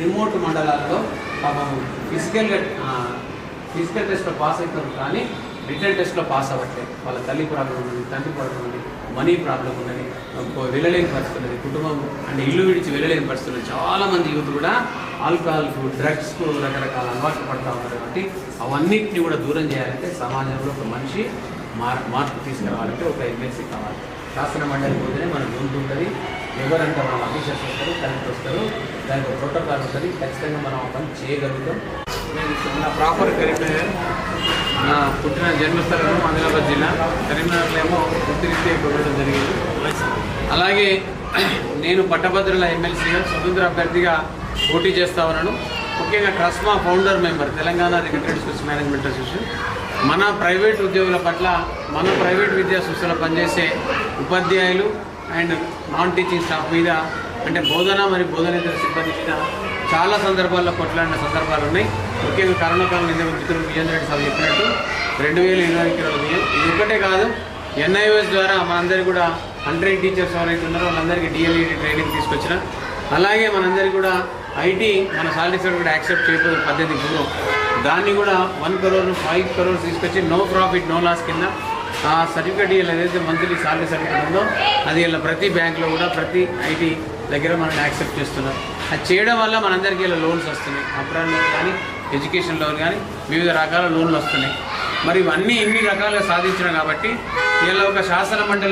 Remote మండలాల్లో పాపం ఫిజికల్గా ఫిజికల్ టెస్ట్లో పాస్ అవుతారు కానీ రిటర్న్ టెస్ట్లో పాస్ అవ్వట్లేదు. వాళ్ళ తల్లి ప్రాబ్లం ఉన్నది తండ్రి ప్రాబ్లం ఉన్నది మనీ ప్రాబ్లం ఉన్నది వెళ్ళలేని పరిస్థితి ఉన్నది కుటుంబం అంటే ఇల్లు విడిచి వెళ్ళలేని పరిస్థితులు చాలామంది యూత్ కూడా ఆల్కహాల్కు డ్రగ్స్కు రకరకాల అలవాట్లు పడతా ఉన్నారు కాబట్టి అవన్నిటిని కూడా దూరం చేయాలంటే సమాజంలో ఒక మనిషి మార్ మార్పు తీసుకురావాలంటే ఒక ఎమ్మెల్సీ కావాలి. శాసన మండలి పోతేనే మన గొంతు ఉంటుంది. ఎవరంటే మనం ఆఫీసర్స్ వస్తారు కలెక్టర్ వస్తారు. దానికి ఒక ప్రోటోకాల్ ఉంటుంది. ఖచ్చితంగా మనం ఆ పని చేయగలుగుతాం. నా ప్రాపర్ కరీంనగర్. నా పుట్టిన జన్మస్థలం ఆదిలాబాద్ జిల్లా. కరీంనగర్లో ఏమో వృత్తిరీత్యా ఇవ్వడం జరిగింది. అలాగే నేను పట్టభద్రుల ఎమ్మెల్సీగా స్వతంత్ర అభ్యర్థిగా పోటీ చేస్తా ఉన్నాను. ముఖ్యంగా TRSMA founder member Telangana recognised schools management association. మన ప్రైవేట్ ఉద్యోగుల పట్ల మన ప్రైవేట్ విద్యా సంస్థలో పనిచేసే ఉపాధ్యాయులు అండ్ నాన్ టీచింగ్ స్టాఫ్ మీద అంటే బోధన మరియు బోధనేతర సిబ్బంది చాలా సందర్భాల్లో కొట్లాడిన సందర్భాలు ఉన్నాయి. ముఖ్యంగా కరోనా కాలం ఇందుకు మిత్రులు విజేంద్ర రెడ్డి సార్ చెప్పినట్టు రెండు వేల ఇరవై ఇరవై ఇది ఒక్కటే కాదు ఎన్ఐఓఎస్ ద్వారా మనందరికీ కూడా హండ్రెడ్ టీచర్స్ ఎవరైతే ఉన్నారో వాళ్ళందరికీ డిఎల్ఈడి ట్రైనింగ్ తీసుకొచ్చిన. అలాగే మనందరికీ కూడా ఐటీ మన సాలరీస్ కూడా యాక్సెప్ట్ చేయకపోతే పద్ధతి దూరం దాన్ని కూడా వన్ కరోర్ ఫైవ్ కరోర్స్ తీసుకొచ్చి నో ప్రాఫిట్ నో లాస్ కింద ఆ సర్టిఫికేట్ ఇలా ఏదైతే మంత్లీ సాలరీ సర్టిఫికేట్ ఉందో అది ఇలా ప్రతి బ్యాంక్లో కూడా ప్రతి ఐటీ దగ్గర మనం యాక్సెప్ట్ చేస్తున్నారు అది చేయడం వల్ల మనందరికీ ఇలా లోన్స్ వస్తున్నాయి. అప్రాన్ లోన్ కానీ ఎడ్యుకేషన్ లోన్ కానీ వివిధ రకాల లోన్లు వస్తున్నాయి. మరి ఇవన్నీ ఇన్ని రకాలుగా సాధించడం కాబట్టి ఇలా ఒక శాసన మండలి